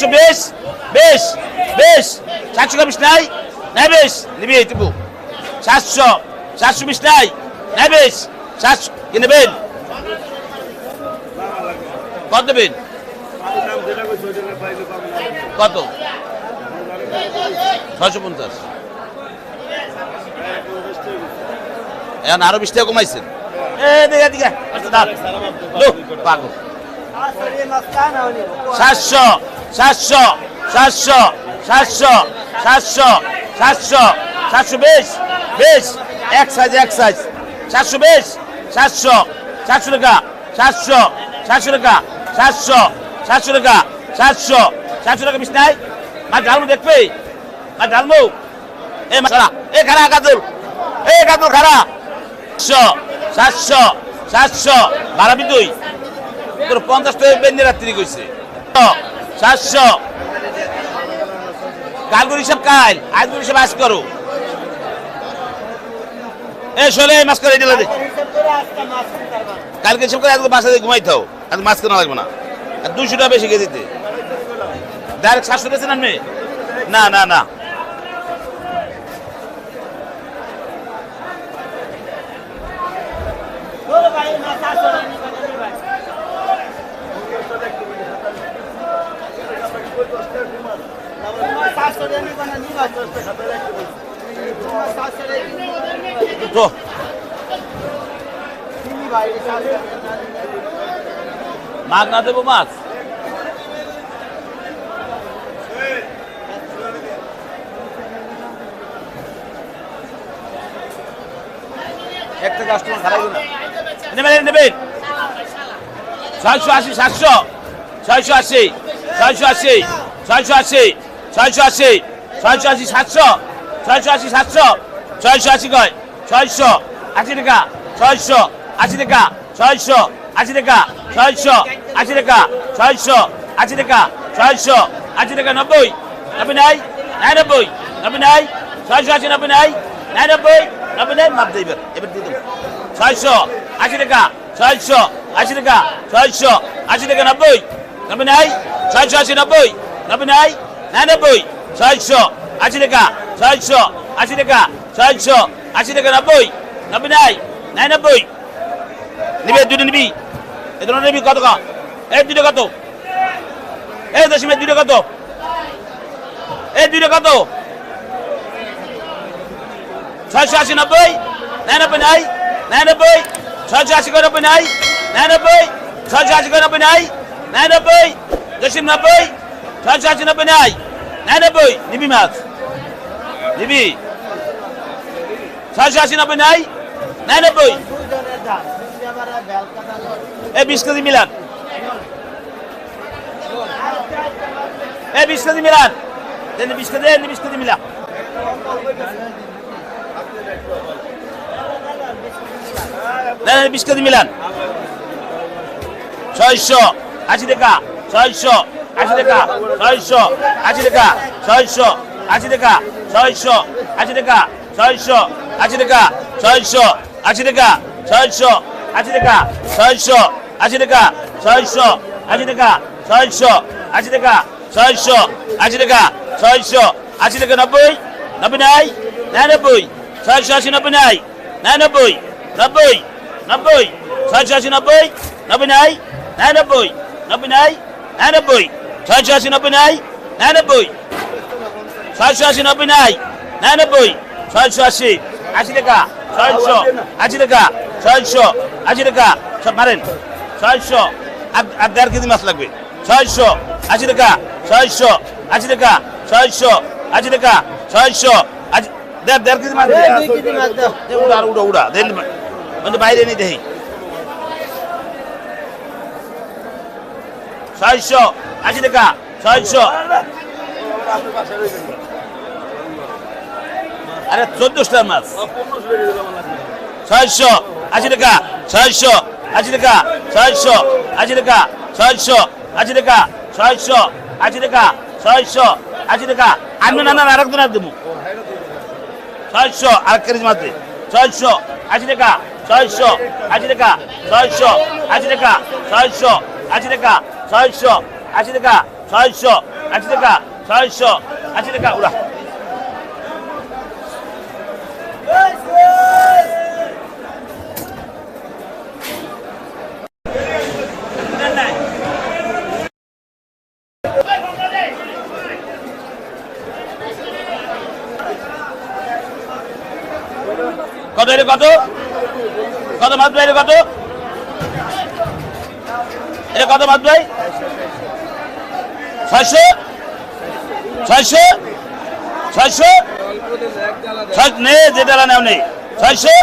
সাতশো বিশ বিশ বিশ। সাতশো বিশ নাই? নাই বিশ। নিবি এইটুকু সাতশো সাতশো বিশ নাই? নাই বিশ। সাতশো কি নেবেন? কত দেবেন কত? ছয়শো পঞ্চাশ। এখন আরও বিশ টাকা কমাইছেন। সাতশো সাতশো সাতশো সাতশো সাতশো সাতশো সাতশো বিশ বিশ, এক সাইজ এক সাইজ সাতশো বিশ, সাতশো সাতশো টাকা, সাতশো সাতশো টাকা, সাতশো সাতশো টাকা, সাতশো সাতশো টাকা বিশ নাই। মা ঢালমু দেখবে? মা ঢালমু? এ খারা এ খারা কাতুল এ কাতুল খারা সাতশো সাতশো সাতশো বাড়াবি তুই তোর পঞ্চাশ টাকা বেন্দি রাত্রি কইছে। সাতশো কালগুর হিসাব কাল আজগুর হিসাব আজ করো। এ শোলে মাছ করে কালকে হিসাব করে আজকে বাসাতে ঘুমাই থাও আজ মাছ কেনা লাগবে না। আর দুশো টাকা বেশি খেয়ে দিতে ডাইরেক্ট সাতশো বেছে আনবে না না না। তো মাছ না দেবো মাছ? একটা কাস্টমার খারাপ না নেবেন ছয়শো আশি, সাতশো। ছয়শো আশি ছয়শো আশি ছয়শো আশি। ছয়শো আশি ছয়শো আশি, সাতশো, ছয়শো আশি, সাতশো, ছয়শো আশি কয়? ছয়শো, আশি টাকা, ছয়শো, আশি টাকা, ছয়শো, আশি টাকা, ছয়শো, আশি টাকা, ছয়শো, আশি টাকা, ছয়শো, আশি টাকা, নব্বই নব্বই নাই নাই নব্বই নব্বই নাই, ছয়শো আশি, নব্বই নাই নাই নব্বই নব্বই নাই, মাপ দেবেন, এবার দিয়ে দেবো ছয়শো, আশি টাকা, ছয়শো, আশি টাকা, ছয়শো, আশি টাকা, নব্বই নব্বই নাই, ছয়শো আশি, নব্বই নব্বই নাই নাই নব্বই ছয়শো আশি টাকা, ছয়শো আশি টাকা, ছয়শো আশি টাকা, নব্বই নব্বই নাই নাই নব্বই নিবি দুটো নিবি? এ দুটো নিবি কত এই দুটো কত? এই দশমিক দুটো কত? এই দুটো কত? ছয়শো আশি, নব্বই, নিরানব্বই নাই, নিরানব্বই, ছয়শো আশি নব্বই নাই, নিরানব্বই, ছয়শো আশি নব্বই নাই, নিরানব্বই, দশমিক নব্বই Kaçacı ne benay? Ne boy? Nibi mat. Nibi. Kaçacı ne benay? Ne ne boy? E biz kızı Milan. E biz kızı Milan. Dedi biz kızı, dedi biz kızı Milan. Ne ne biz kızı Milan. Çay şu. Açı deka. Çay şu. আশি টাকা ছয়শো আশি টাকা ছয়শো আশি টাকা ছয়শো আশি টাকা ছয়শো আশি টাকা ছয়শো আশি টাকা ছয়শো আশি টাকা ছয়শো আশি টাকা ছয়শো আশি টাকা ছয়শো আশি টাকা ছয়শো আশি টাকা ছয়শো আশি টাকা নব্বই নব্বই নাই নিরানব্বই ছয়শো আশি নব্বই নাই নিরানব্বই নব্বই নব্বই ছয়শো আশি নব্বই নব্বই নাই নিরানব্বই নব্বই নাই নিরানব্বই ছয়শো আশি নব্বই নাই? নিরানব্বই। ছয়শো আশি নব্বই নাই? নিরানব্বই। ছয়শো আশি। আশি টাকা। ছয়শো। আশি টাকা। ছয়শো। আশি টাকা। সব মারেন। ছয়শো। আর দেড় কেজি মাছ লাগবে। ছয়শো। আশি টাকা। ছয়শো। আশি টাকা। ছয়শো। আশি টাকা। ছয়শো। দেড় দেড় কেজি মাছ উড়া উড়া উড়া। দেন মানে বাইরে নিয়ে দেখি ছয়শো আশি টাকা ছয়শো আরে চোদ্দশটা মাছ ছয়শো আশি টাকা ছয়শো আশি টাকা ছয়শো আশি টাকা ছয়শো আশি টাকা ছয়শো আশি টাকা ছয়শো আশি টাকা আমি না না আরেকজন আর দেবো ছয়শো আরেক কেজি মাছ ছয়শো আশি টাকা ছয়শো আশি টাকা ছয়শো আশি টাকা ছয়শো আশি টাকা ছয়শো, আশি টাকা, ছয়শো, আশি টাকা, ছয়শো, আশি টাকা, উড়া। কত এটা কত? কত মাছ ভাই এটা কত? এটা কত মাছ ভাই? ছয়শো? ছয়শো? ছয়শো? ছয় নে যেটা নেও নেই ছয়শো?